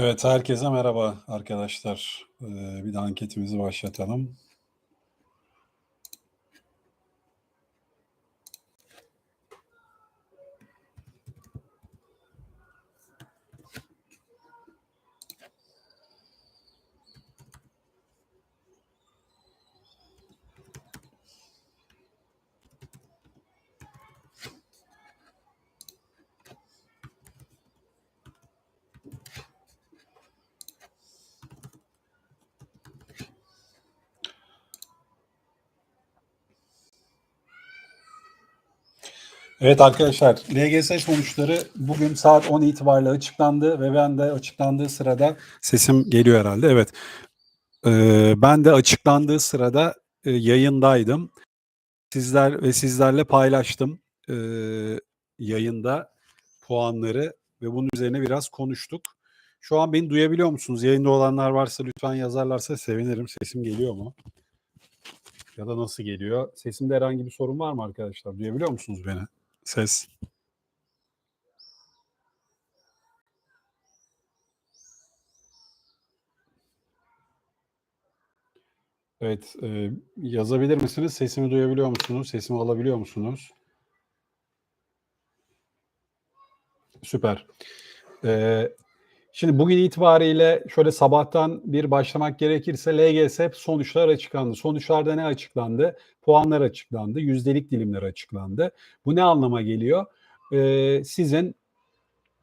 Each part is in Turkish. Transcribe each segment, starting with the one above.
Evet, herkese merhaba arkadaşlar. Eee, bir de anketimizi başlatalım. Evet arkadaşlar, LGS sonuçları bugün saat 10 itibariyle açıklandı ve ben de açıklandığı sırada sesim geliyor herhalde. Evet. Eee, ben de açıklandığı sırada eee, yayındaydım. Sizler ve sizlerle paylaştım eee, yayında puanları ve bunun üzerine biraz konuştuk. Şu an beni duyabiliyor musunuz? Yayında olanlar varsa lütfen yazarlarsa sevinirim. Sesim geliyor mu? Ya da nasıl geliyor? Sesimde herhangi bir sorun var mı arkadaşlar? Duyabiliyor musunuz beni? Ses. Evet, eee, yazabilir misiniz? Sesimi duyabiliyor musunuz? Sesimi alabiliyor musunuz? Süper. Eee, şimdi bugün itibariyle şöyle sabahtan bir başlamak gerekirse LGS sonuçlar açıklandı. Sonuçlarda ne açıklandı? Puanlar açıklandı, yüzdelik dilimler açıklandı. Bu ne anlama geliyor? Eee, sizin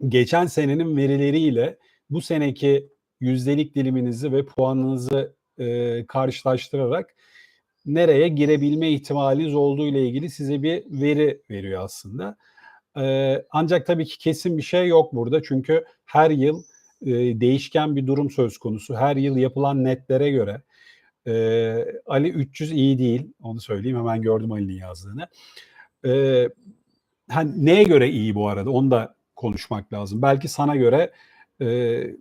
geçen senenin verileriyle bu seneki yüzdelik diliminizi ve puanınızı eee, karşılaştırarak nereye girebilme ihtimaliniz olduğu ile ilgili size bir veri veriyor aslında. Eee, ancak tabii ki kesin bir şey yok burada. Çünkü her yıl eee, değişken bir durum söz konusu. Her yıl yapılan netlere göre eee, Ali 300 iyi değil. Onu söyleyeyim. Hemen gördüm Ali'nin yazdığını. Eee, hani neye göre iyi bu arada? Onu da konuşmak lazım. Belki sana göre eee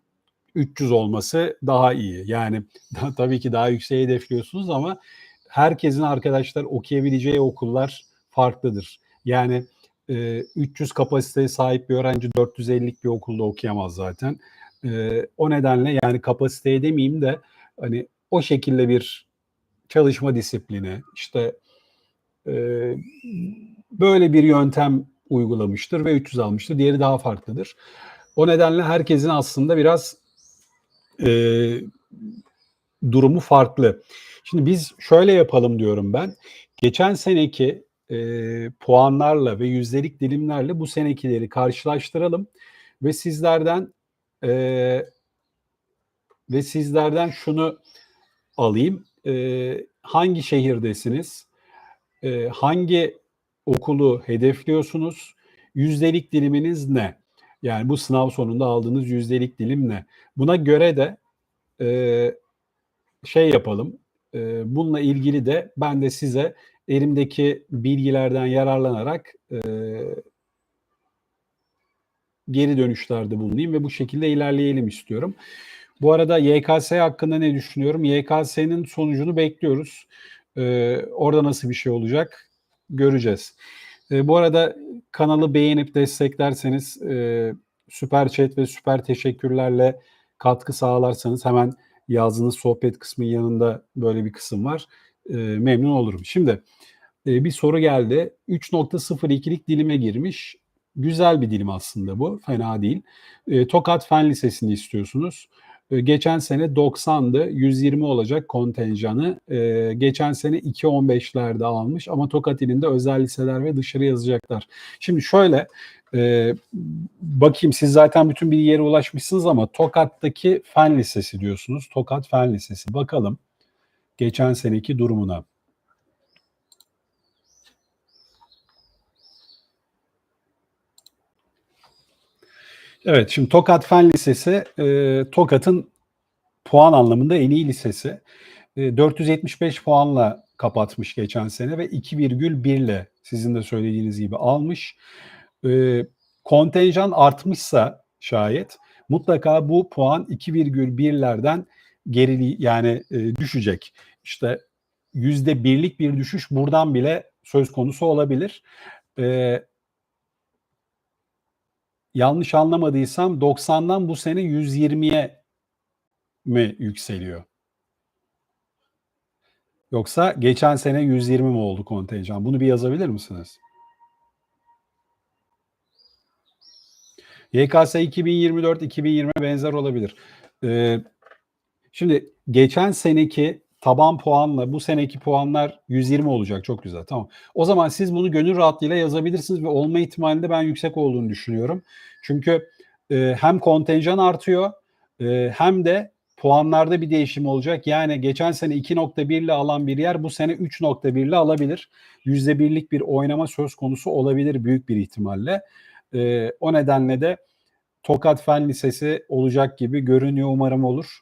300 olması daha iyi. Yani tabii ki daha yükseğe hedefliyorsunuz ama herkesin arkadaşlar okuyabileceği okullar farklıdır. Yani eee, 300 kapasiteye sahip bir öğrenci 450'lik bir okulda okuyamaz zaten. Eee, o nedenle yani kapasiteye demeyeyim de hani o şekilde bir çalışma disiplini işte eee, böyle bir yöntem uygulamıştır ve 300 almıştır. Diğeri daha farklıdır. O nedenle herkesin aslında biraz eee, durumu farklı. Şimdi biz şöyle yapalım diyorum ben. Geçen seneki eee, puanlarla ve yüzdelik dilimlerle bu senekileri karşılaştıralım ve sizlerden eee, ve sizlerden şunu alayım. Eee, hangi şehirdesiniz? Eee, hangi okulu hedefliyorsunuz? Yüzdelik diliminiz ne? Yani bu sınav sonunda aldığınız yüzdelik dilim ne? Buna göre de eee, şey yapalım. Eee, bununla ilgili de ben de size elimdeki bilgilerden yararlanarak eee, geri dönüşlerde bulunayım ve bu şekilde ilerleyelim istiyorum. Bu arada YKS hakkında ne düşünüyorum? YKS'nin sonucunu bekliyoruz. Eee, orada nasıl bir şey olacak göreceğiz. Eee, bu arada kanalı beğenip desteklerseniz eee, süper chat ve süper teşekkürlerle katkı sağlarsanız hemen yazdığınız sohbet kısmı yanında böyle bir kısım var. Eee, memnun olurum. Şimdi eee, bir soru geldi. 3.02'lik dilime girmiş. Güzel bir dilim aslında bu. Fena değil. Eee, Tokat Fen Lisesi'ni istiyorsunuz. Eee, geçen sene 90'dı. 120 olacak kontenjanı. Eee, geçen sene 2.15'lerde almış ama Tokat ilinde özel liseler ve dışarı yazacaklar. Şimdi şöyle eee, bakayım siz zaten bütün bilgilere ulaşmışsınız ama Tokat'taki Fen Lisesi diyorsunuz. Tokat Fen Lisesi. Bakalım geçen seneki durumuna. Evet, şimdi Tokat Fen Lisesi e, Tokat'ın puan anlamında en iyi lisesi. E, 475 puanla kapatmış geçen sene ve 2,1 ile sizin de söylediğiniz gibi almış. E, kontenjan artmışsa şayet mutlaka bu puan 2,1'lerden gerili yani e, düşecek. İşte yüzde birlik bir düşüş buradan bile söz konusu olabilir. E, yanlış anlamadıysam 90'dan bu sene 120'ye mi yükseliyor? Yoksa geçen sene 120 mi oldu kontenjan? Bunu bir yazabilir misiniz? YKS 2024-2020 benzer olabilir. Ee, şimdi geçen seneki taban puanla bu seneki puanlar 120 olacak. Çok güzel. Tamam. O zaman siz bunu gönül rahatlığıyla yazabilirsiniz ve olma ihtimalinde ben yüksek olduğunu düşünüyorum. Çünkü e, hem kontenjan artıyor e, hem de puanlarda bir değişim olacak. Yani geçen sene 2.1 ile alan bir yer bu sene 3.1 ile alabilir. %1'lik bir oynama söz konusu olabilir büyük bir ihtimalle. E, o nedenle de Tokat Fen Lisesi olacak gibi görünüyor. Umarım olur.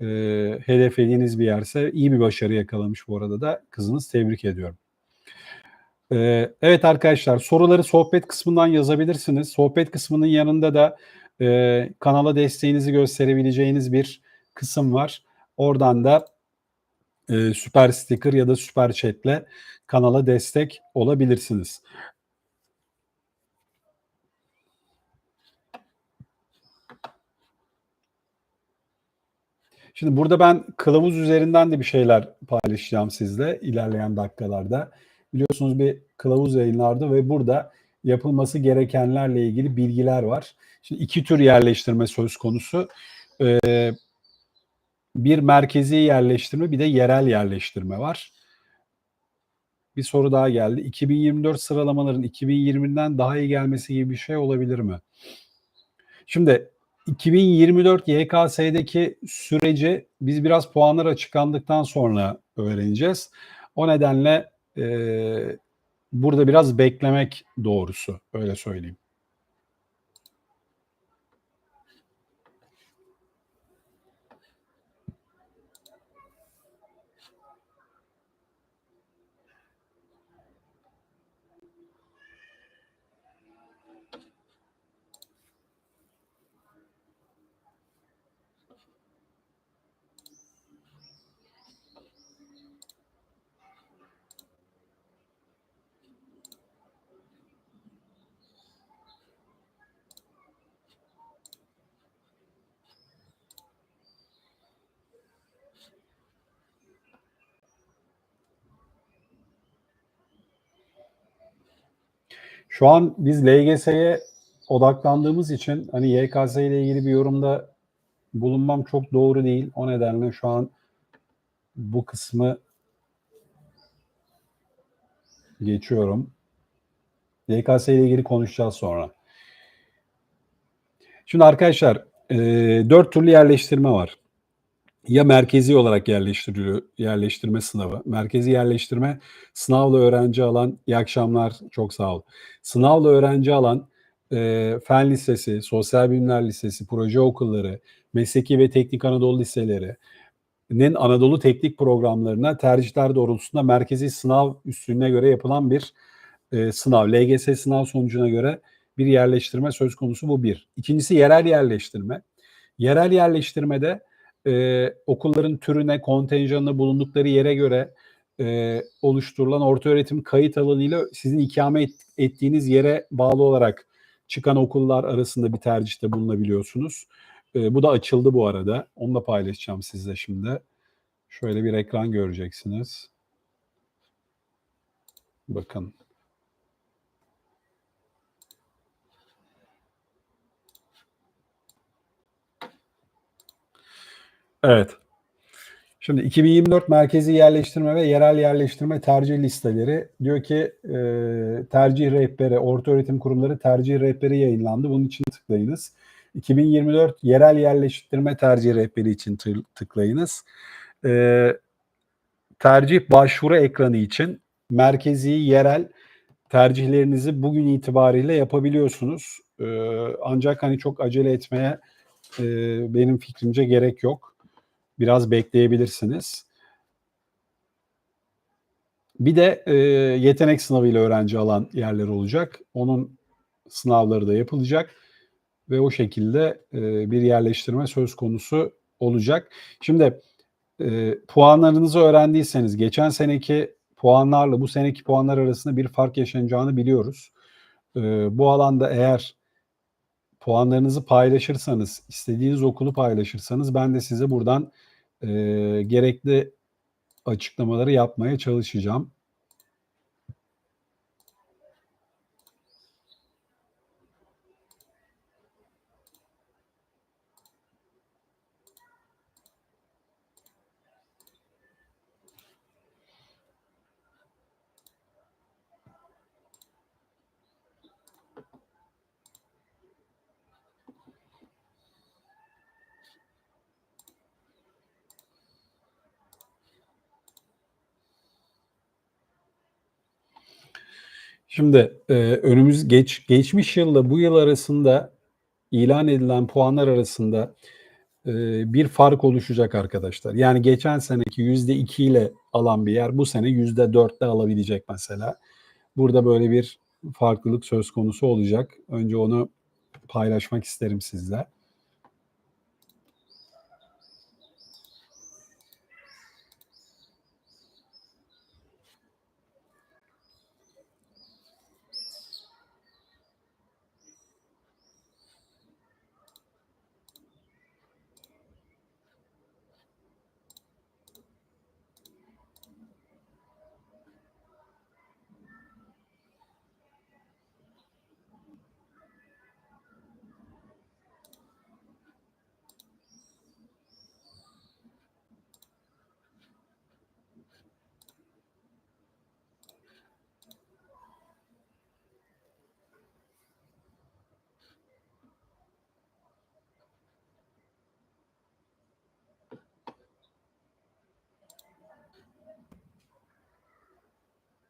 E, hedeflediğiniz bir yerse iyi bir başarı yakalamış bu arada da kızınız tebrik ediyorum. E, evet arkadaşlar soruları sohbet kısmından yazabilirsiniz. Sohbet kısmının yanında da e, kanala desteğinizi gösterebileceğiniz bir kısım var. Oradan da e, süper sticker ya da süper chatle kanala destek olabilirsiniz. Şimdi burada ben kılavuz üzerinden de bir şeyler paylaşacağım sizle ilerleyen dakikalarda. Biliyorsunuz bir kılavuz yayınlardı ve burada yapılması gerekenlerle ilgili bilgiler var. Şimdi iki tür yerleştirme söz konusu. Ee, bir merkezi yerleştirme bir de yerel yerleştirme var. Bir soru daha geldi. 2024 sıralamaların 2020'den daha iyi gelmesi gibi bir şey olabilir mi? Şimdi 2024 YKS'deki süreci biz biraz puanlar açıklandıktan sonra öğreneceğiz. O nedenle e, burada biraz beklemek doğrusu öyle söyleyeyim. Şu an biz LGS'ye odaklandığımız için hani YKS ile ilgili bir yorumda bulunmam çok doğru değil. O nedenle şu an bu kısmı geçiyorum. YKS ile ilgili konuşacağız sonra. Şimdi arkadaşlar e, dört türlü yerleştirme var ya merkezi olarak yerleştiriliyor yerleştirme sınavı. Merkezi yerleştirme sınavla öğrenci alan iyi akşamlar çok sağ ol. Sınavla öğrenci alan e, fen lisesi, sosyal bilimler lisesi, proje okulları, mesleki ve teknik Anadolu liselerinin Anadolu teknik programlarına tercihler doğrultusunda merkezi sınav üstünlüğüne göre yapılan bir e, sınav. LGS sınav sonucuna göre bir yerleştirme söz konusu bu bir. İkincisi yerel yerleştirme. Yerel yerleştirmede e, okulların türüne, kontenjanına bulundukları yere göre e, oluşturulan orta öğretim kayıt alanıyla sizin ikame ettiğiniz yere bağlı olarak çıkan okullar arasında bir tercihte bulunabiliyorsunuz. E, bu da açıldı bu arada. Onu da paylaşacağım sizle şimdi. Şöyle bir ekran göreceksiniz. Bakın. Evet. Şimdi 2024 merkezi yerleştirme ve yerel yerleştirme tercih listeleri diyor ki e, tercih rehberi, orta öğretim kurumları tercih rehberi yayınlandı. Bunun için tıklayınız. 2024 yerel yerleştirme tercih rehberi için tıklayınız. E, tercih başvuru ekranı için merkezi, yerel tercihlerinizi bugün itibariyle yapabiliyorsunuz. E, ancak hani çok acele etmeye e, benim fikrimce gerek yok biraz bekleyebilirsiniz. Bir de e, yetenek sınavıyla öğrenci alan yerler olacak. Onun sınavları da yapılacak ve o şekilde e, bir yerleştirme söz konusu olacak. Şimdi e, puanlarınızı öğrendiyseniz geçen seneki puanlarla bu seneki puanlar arasında bir fark yaşanacağını biliyoruz. E, bu alanda eğer puanlarınızı paylaşırsanız, istediğiniz okulu paylaşırsanız ben de size buradan e, gerekli açıklamaları yapmaya çalışacağım. Şimdi e, önümüz geç geçmiş yılla bu yıl arasında ilan edilen puanlar arasında e, bir fark oluşacak arkadaşlar. Yani geçen seneki yüzde iki ile alan bir yer bu sene yüzde dörtte alabilecek mesela. Burada böyle bir farklılık söz konusu olacak. Önce onu paylaşmak isterim sizle.